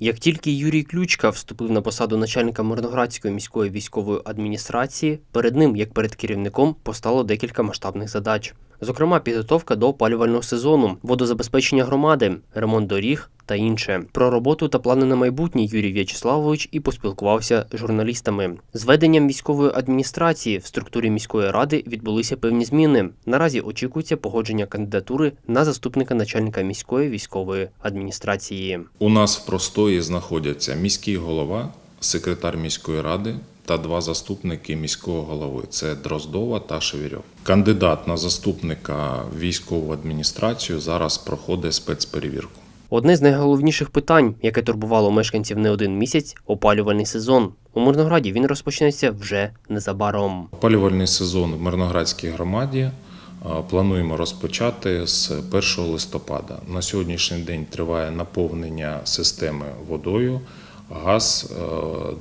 Як тільки Юрій Ключка вступив на посаду начальника Мирноградської міської військової адміністрації, перед ним, як перед керівником, постало декілька масштабних задач. Зокрема, підготовка до опалювального сезону, водозабезпечення громади, ремонт доріг та інше. Про роботу та плани на майбутнє Юрій В'ячеславович і поспілкувався з журналістами. З веденням військової адміністрації в структурі міської ради відбулися певні зміни. Наразі очікується погодження кандидатури на заступника начальника міської військової адміністрації. У нас в простої знаходяться міський голова, секретар міської ради та два заступники міського голови це Дроздова та Шевірьов. Кандидат на заступника військову адміністрацію зараз проходить спецперевірку. Одне з найголовніших питань, яке турбувало мешканців не один місяць опалювальний сезон. У Мирнограді він розпочнеться вже незабаром. Опалювальний сезон в Мирноградській громаді плануємо розпочати з 1 листопада. На сьогоднішній день триває наповнення системи водою, газ е,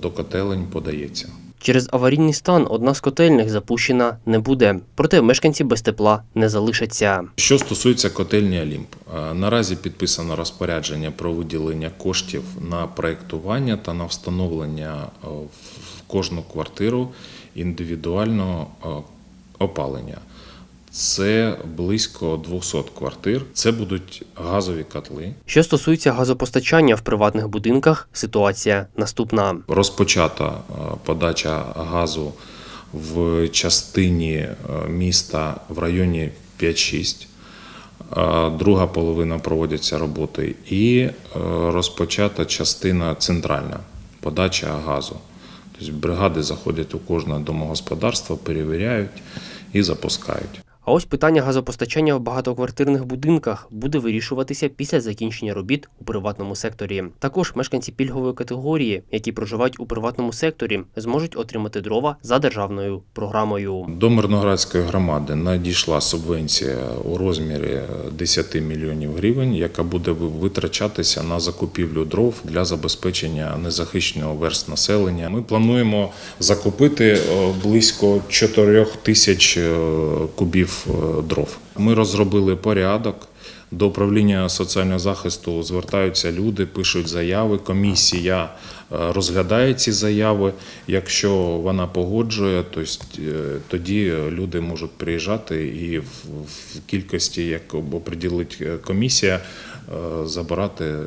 до котелень подається. Через аварійний стан одна з котельних запущена не буде. Проте мешканці без тепла не залишаться. Що стосується котельні Олімп, е, наразі підписано розпорядження про виділення коштів на проєктування та на встановлення е, в кожну квартиру індивідуального опалення. Це близько 200 квартир. Це будуть газові котли. Що стосується газопостачання в приватних будинках, ситуація наступна. Розпочата е, подача газу в частині е, міста в районі 5-6. Е, Друга половина проводяться роботи і розпочата частина центральна подача газу. Тобто бригади заходять у кожне домогосподарство, перевіряють і запускають. А ось питання газопостачання в багатоквартирних будинках буде вирішуватися після закінчення робіт у приватному секторі. Також мешканці пільгової категорії, які проживають у приватному секторі, зможуть отримати дрова за державною програмою. До Мирноградської громади надійшла субвенція у розмірі 10 мільйонів гривень, яка буде витрачатися на закупівлю дров для забезпечення незахищеного верст населення. Ми плануємо закупити е, близько 4 тисяч е, кубів е, дров. Ми розробили порядок. До управління соціального захисту звертаються люди, пишуть заяви. Комісія е, розглядає ці заяви. Якщо вона погоджує, то е, тоді люди можуть приїжджати і в кількості, як оприділить е, комісія, е, забирати е,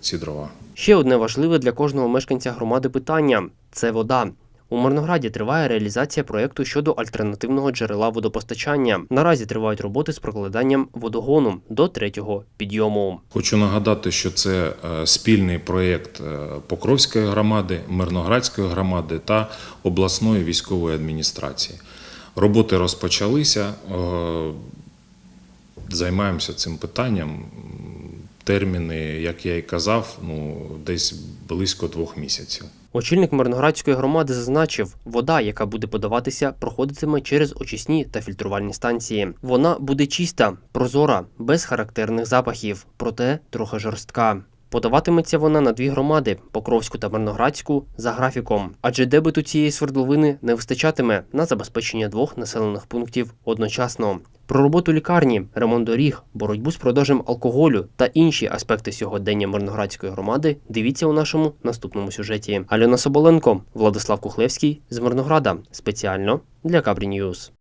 ці дрова. Ще одне важливе для кожного мешканця громади питання це вода. У Мирнограді триває реалізація проєкту щодо альтернативного джерела водопостачання. Наразі тривають роботи з прокладанням водогону до третього підйому. Хочу нагадати, що це е, спільний проєкт е, Покровської громади, Мирноградської громади та обласної військової адміністрації. Роботи розпочалися, е, займаємося цим питанням. Терміни, як я і казав, ну десь близько двох місяців. Очільник Мирноградської громади зазначив, вода, яка буде подаватися, проходитиме через очисні та фільтрувальні станції. Вона буде чиста, прозора, без характерних запахів, проте трохи жорстка. Подаватиметься вона на дві громади Покровську та Мирноградську за графіком, адже дебиту цієї свердловини не вистачатиме на забезпечення двох населених пунктів одночасно. Про роботу лікарні, ремонт доріг, боротьбу з продажем алкоголю та інші аспекти сьогодення Мирноградської громади дивіться у нашому наступному сюжеті. Альона Соболенко, Владислав Кухлевський з Мирнограда спеціально для Кабрі Ньюз.